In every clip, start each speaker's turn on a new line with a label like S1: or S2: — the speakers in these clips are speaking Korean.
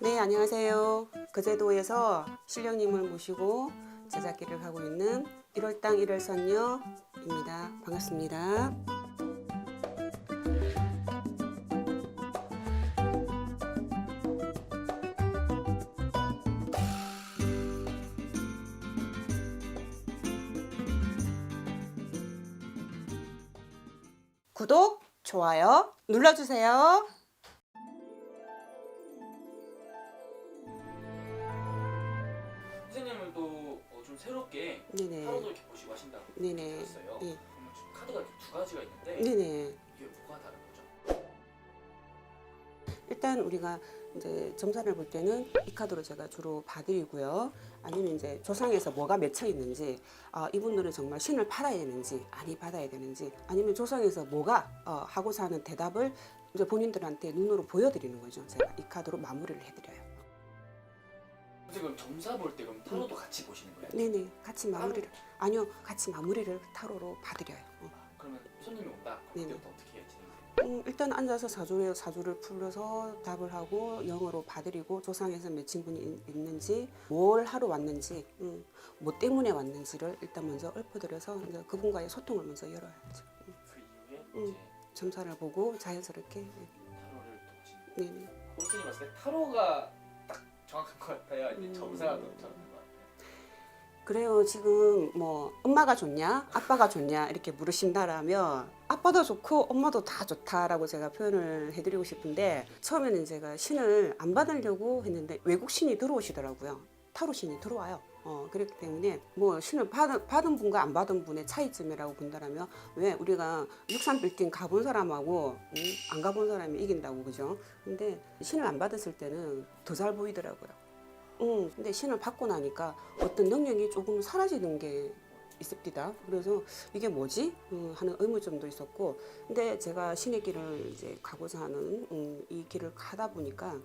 S1: 네, 안녕하세요. 거제도에서 신령님을 모시고 제작기를 하고 있는 1월 땅 1월 선녀입니다. 반갑습니다. 구독, 좋아요 눌러주세요.
S2: 좀 새롭게
S1: 네네.
S2: 타로도 이렇게 보시고 하신다고
S1: 네네.
S2: 들었어요.
S1: 네.
S2: 그러면 지금 카드가 이렇게 두 가지가 있는데
S1: 네네.
S2: 이게 뭐가 다른 거죠?
S1: 일단 우리가 이제 점사를 볼 때는 이 카드로 제가 주로 봐드리고요. 아니면 이제 조상에서 뭐가 맺혀 있는지, 아, 이분들은 정말 신을 받아야 되는지, 아니 받아야 되는지, 아니면 조상에서 뭐가 어, 하고자 하는 대답을 이제 본인들한테 눈으로 보여드리는 거죠. 제가 이 카드로 마무리를 해드려요.
S2: 그럼 점사 볼 때 그럼 타로도 같이 보시는 거예요?
S1: 네네, 같이 마무리를 아니요, 같이 마무리를 타로로 봐드려요. 어.
S2: 그러면 손님이 온다. 그럼
S1: 네네.
S2: 그때부터 어떻게 해야 진행돼요?
S1: 음, 일단 앉아서 사주에 사주를 풀어서 답을 하고 영어로 봐드리고 조상에서 맺힌 분이 있- 있는지 뭘 하러 왔는지 음, 뭐 때문에 왔는지를 일단 먼저 읊어드려서 이제 그분과의 소통을 먼저 열어야죠. 음,
S2: 그 이후에
S1: 음.
S2: 이제
S1: 점사를 보고 자연스럽게 네,
S2: 타로를 또 거예요.
S1: 네네.
S2: 선생님 봤을 때 타로가 딱 정확한 것 같아요. 아니면
S1: 음.
S2: 점사가 더 정확한 것 같아요?
S1: 그래요. 지금 뭐 엄마가 좋냐, 아빠가 좋냐 이렇게 물으신다라면 아빠도 좋고 엄마도 다 좋다라고 제가 표현을 해드리고 싶은데 처음에는 제가 신을 안 받으려고 했는데 외국 신이 들어오시더라고요. 타로 신이 들어와요. 어, 그렇기 때문에 뭐 신을 받은, 받은 분과 안 받은 분의 차이점이라고 본다라면 왜 우리가 63 빌딩 가본 사람하고 음, 안 가본 사람이 이긴다고 그죠? 근데 신을 안 받았을 때는 더 잘 보이더라고요. 음, 근데 신을 받고 나니까 어떤 능력이 조금 사라지는 게 있습니다. 그래서 이게 뭐지? 음, 하는 의문점도 있었고, 근데 제가 신의 길을 이제 가고자 하는 음, 이 길을 가다 보니까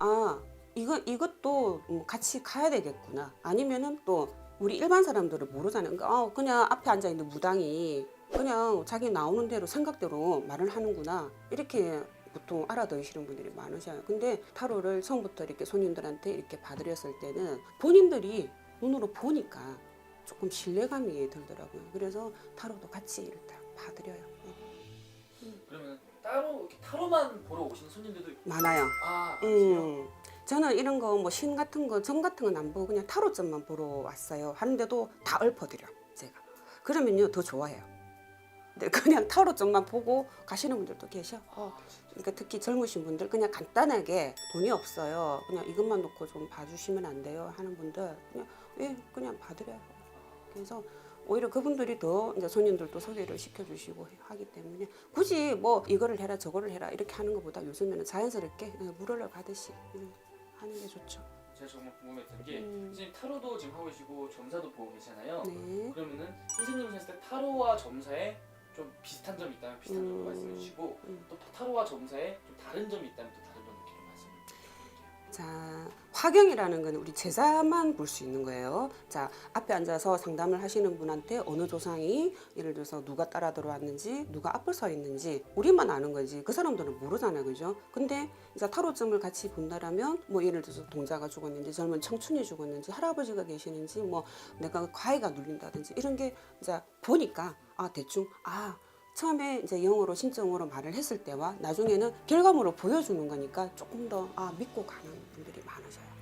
S1: 아 이거 이것도 음, 같이 가야 되겠구나. 아니면은 또 우리 일반 사람들은 모르잖아요. 그러니까 어, 그냥 앞에 앉아 있는 무당이 그냥 자기 나오는 대로 생각대로 말을 하는구나 이렇게 보통 알아들으시는 분들이 많으셔요. 근데 타로를 처음부터 이렇게 손님들한테 이렇게 봐드렸을 때는 본인들이 눈으로 보니까 조금 신뢰감이 들더라고요. 그래서 타로도 같이 일단 봐드려요. 어,
S2: 그러면 따로 이렇게 타로만 보러 오시는 손님들도
S1: 많아요.
S2: 아?
S1: 음, 저는 이런 거 뭐 신 같은 거, 점 같은 건 안 보고 그냥 타로점만 보러 왔어요. 하는데도 다 읊어드려 제가. 그러면요 더 좋아해요. 근데 그냥 타로점만 보고 가시는 분들도 계셔. 어. 그러니까 특히 젊으신 분들 그냥 간단하게 돈이 없어요. 그냥 이것만 놓고 좀 봐주시면 안 돼요 하는 분들 그냥 예 그냥 봐드려요. 그래서 오히려 그분들이 더 이제 손님들도 소개를 시켜주시고 하기 때문에 굳이 뭐 이거를 해라 저거를 해라 이렇게 하는 것보다 요즘에는 자연스럽게 예, 물을 가듯이 예, 하는 게 좋죠.
S2: 제가 정말 궁금했던 게
S1: 음.
S2: 선생님 타로도 지금 하고 계시고 점사도 보고 계시잖아요.
S1: 네.
S2: 그러면은 선생님 봤을 때 타로와 점사에 좀 비슷한 점이 있다면 비슷한 점을
S1: 음.
S2: 말씀해 주시고
S1: 음.
S2: 또 타로와 점사에 좀 다른 점이 있다면 또 다른 점 이렇게 말씀해 주실게요.
S1: 자, 화경이라는 건 우리 제자만 볼 수 있는 거예요. 자, 앞에 앉아서 상담을 하시는 분한테 어느 조상이 예를 들어서 누가 따라 들어왔는지, 누가 앞을 서 있는지 우리만 아는 거지. 그 사람들은 모르잖아요. 그죠? 근데 이제 타로점을 같이 본다라면 뭐 예를 들어서 동자가 죽었는지, 젊은 청춘이 죽었는지, 할아버지가 계시는지, 뭐 내가 과외가 눌린다든지 이런 게 이제 보니까 아, 대충 아, 처음에 이제 영어로 신청으로 말을 했을 때와 나중에는 결과물을 보여주는 거니까 조금 더 아, 믿고 가는 분들이 많으셔요.